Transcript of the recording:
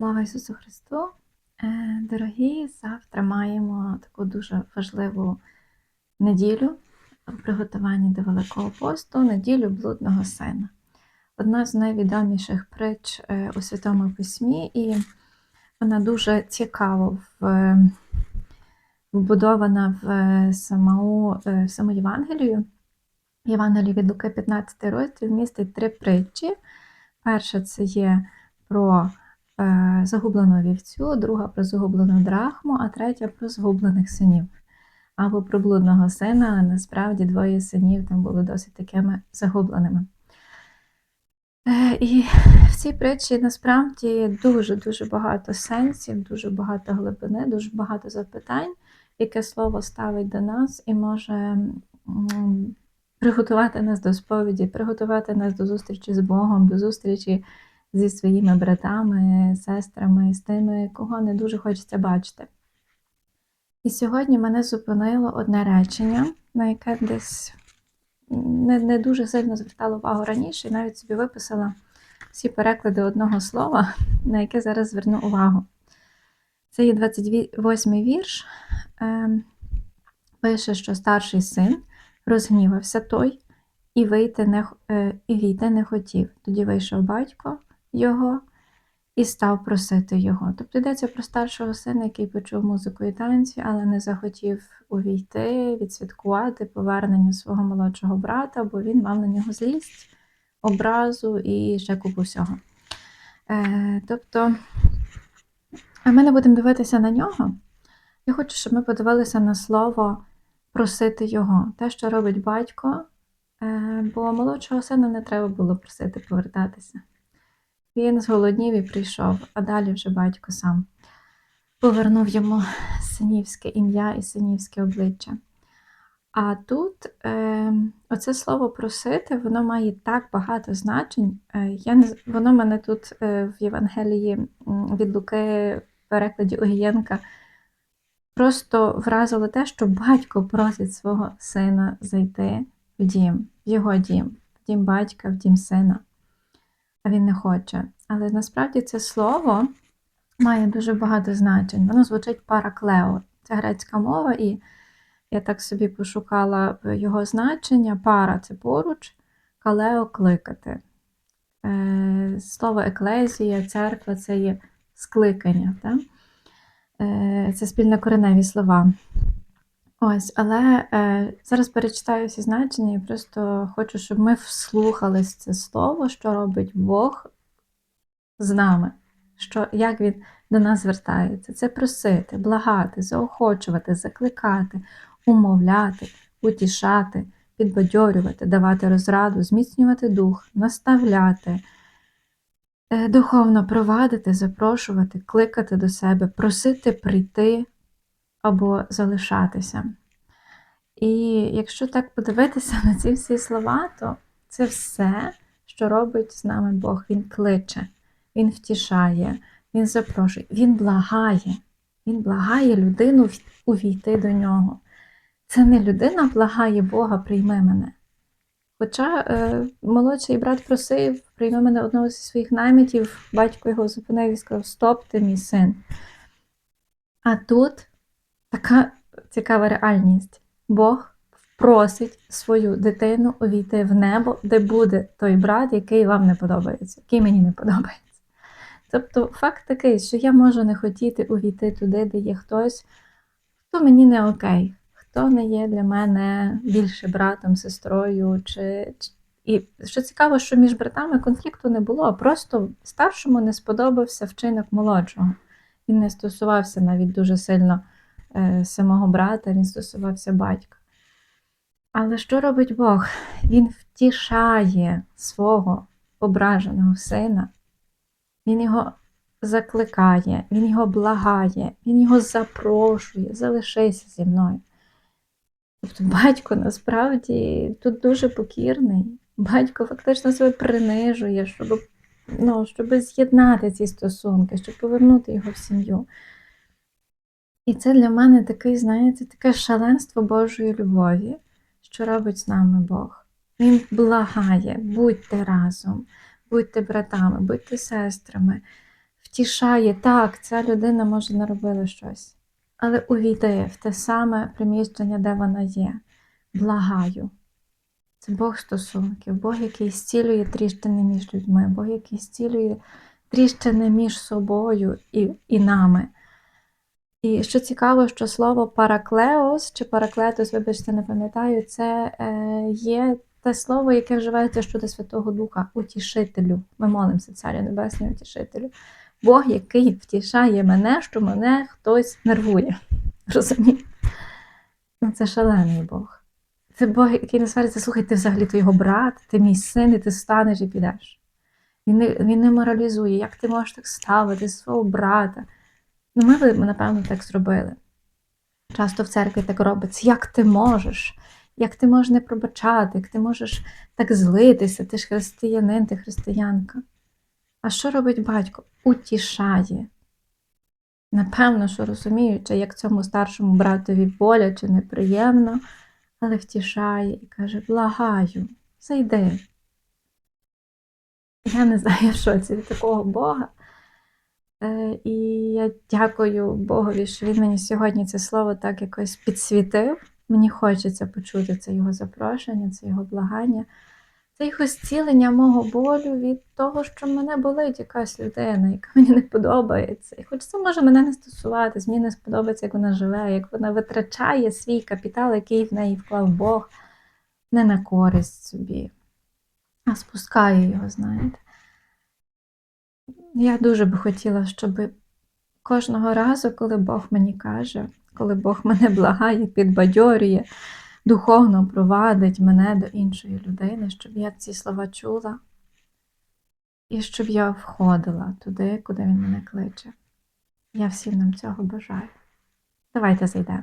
Слава Ісусу Христу! Е, Дорогі, завтра маємо таку дуже важливу неділю в приготуванні до Великого посту, неділю блудного сина. Одна з найвідоміших притч е, у Святому Письмі, і вона дуже цікаво вбудована в саму, е, в саму Євангелію. Євангелії від Луки 15 розділ містить три притчі. Перша це є про е, загублену вівцю, друга про загублену драхму, а третя про згублених синів. Або про блудного сина, але насправді двоє синів там були досить такими загубленими. Е, І в цій притчі насправді дуже-дуже багато сенсів, дуже багато глибини, дуже багато запитань, яке слово ставить до нас і може приготувати нас до сповіді, приготувати нас до зустрічі з Богом, до зустрічі зі своїми братами, сестрами, з тими, кого не дуже хочеться бачити. І сьогодні мене зупинило одне речення, на яке десь не, не дуже сильно звертала увагу раніше, і навіть собі виписала всі переклади одного слова, на яке зараз зверну увагу. Це є 28-й вірш. Ем, пише, що старший син розгнівався той і вийти не, е, і війти не хотів. Тоді вийшов батько його і став просити його. Тобто йдеться про старшого сина, який почув музику і танці, але не захотів увійти, відсвяткувати повернення свого молодшого брата, бо він мав на нього злість, образу і ще купу всього. Е, тобто, а ми не будемо дивитися на нього. Я хочу, щоб ми подивилися на слово просити його, те, що робить батько, е, бо молодшого сина не треба було просити повертатися. Він зголоднів і прийшов, а далі вже батько сам повернув йому синівське ім'я і синівське обличчя. А тут е, оце слово просити, воно має так багато значень. Е, я не, воно мене тут е, в Євангелії від Луки в перекладі Огієнка просто вразило те, що батько просить свого сина зайти в дім, в його дім, в дім батька, в дім сина. А він не хоче. Але насправді це слово має дуже багато значень. Воно звучить параклео. Це грецька мова, і я так собі пошукала його значення. Пара це поруч, калео кликати. Е, Слово еклезія, церква це є скликання. Так? Е, Це спільнокореневі слова. Ось, але е, зараз перечитаю всі значення і просто хочу, щоб ми вслухались це слово, що робить Бог з нами, що, як він до нас звертається. Це просити, благати, заохочувати, закликати, умовляти, утішати, підбадьорювати, давати розраду, зміцнювати дух, наставляти, е, духовно провадити, запрошувати, кликати до себе, просити прийти або залишатися. І якщо так подивитися на ці всі слова, то це все, що робить з нами Бог. Він кличе, Він втішає, Він запрошує, Він благає. Він благає людину увійти до нього. Це не людина благає Бога, прийми мене. Хоча е, молодший брат просив, прийми мене одного зі своїх наймітів, батько його зупинив і сказав: Стоп, ти мій син. А тут така цікава реальність. Бог просить свою дитину увійти в небо, де буде той брат, який вам не подобається, який мені не подобається. Тобто факт такий, що я можу не хотіти увійти туди, де є хтось, хто мені не окей, хто не є для мене більше братом, сестрою. чи... І що цікаво, що між братами конфлікту не було, просто старшому не сподобався вчинок молодшого. Він не стосувався навіть дуже сильно самого брата, він стосувався батька. Але що робить Бог? Він втішає свого ображеного сина, він його закликає, він його благає, він його запрошує, залишися зі мною. Тобто батько насправді тут дуже покірний. Батько фактично себе принижує, щоб, ну, щоб з'єднати ці стосунки, щоб повернути його в сім'ю. І це для мене такий, знаєте, таке шаленство Божої любові, що робить з нами Бог. Він благає, будьте разом, будьте братами, будьте сестрами, втішає, так, ця людина може наробила щось. Але увійди в те саме приміщення, де вона є. Благаю. Це Бог стосунків, Бог, який зцілює тріщини між людьми, Бог, який зцілює тріщини між собою і, і нами. І що цікаво, що слово параклеос чи параклетос, вибачте, не пам'ятаю, це е, є те слово, яке вживається щодо Святого Духа, утішителю. Ми молимося, Царю Небесний, утішителю. Бог, який втішає мене, що мене хтось нервує. Розумієте? Ну, це шалений Бог. Це Бог, який не свариться, слухай, ти взагалі то його брат, ти мій син, і ти станеш і підеш. Він не, він не моралізує, як ти можеш так ставити свого брата. Ну, ми би, напевно, так зробили. Часто в церкві так робиться. Як ти можеш? Як ти можеш не пробачати, як ти можеш так злитися, ти ж християнин, ти християнка. А що робить батько? Утішає. Напевно, що розуміючи, як цьому старшому братові боляче, неприємно, але втішає і каже: благаю, зайди. Я не знаю, що це від такого Бога. Е, І я дякую Богові, що він мені сьогодні це слово так якось підсвітив. Мені хочеться почути це його запрошення, це його благання, це його зцілення мого болю від того, що мене болить якась людина, яка мені не подобається. І хоч це може мене не стосуватись, мені не сподобається, як вона живе, як вона витрачає свій капітал, який в неї вклав Бог, не на користь собі, а спускає його, знаєте. Я дуже би хотіла, щоб кожного разу, коли Бог мені каже, коли Бог мене благає, підбадьорює, духовно провадить мене до іншої людини, щоб я ці слова чула і щоб я входила туди, куди він мене кличе. Я всім нам цього бажаю. Давайте зайдемо.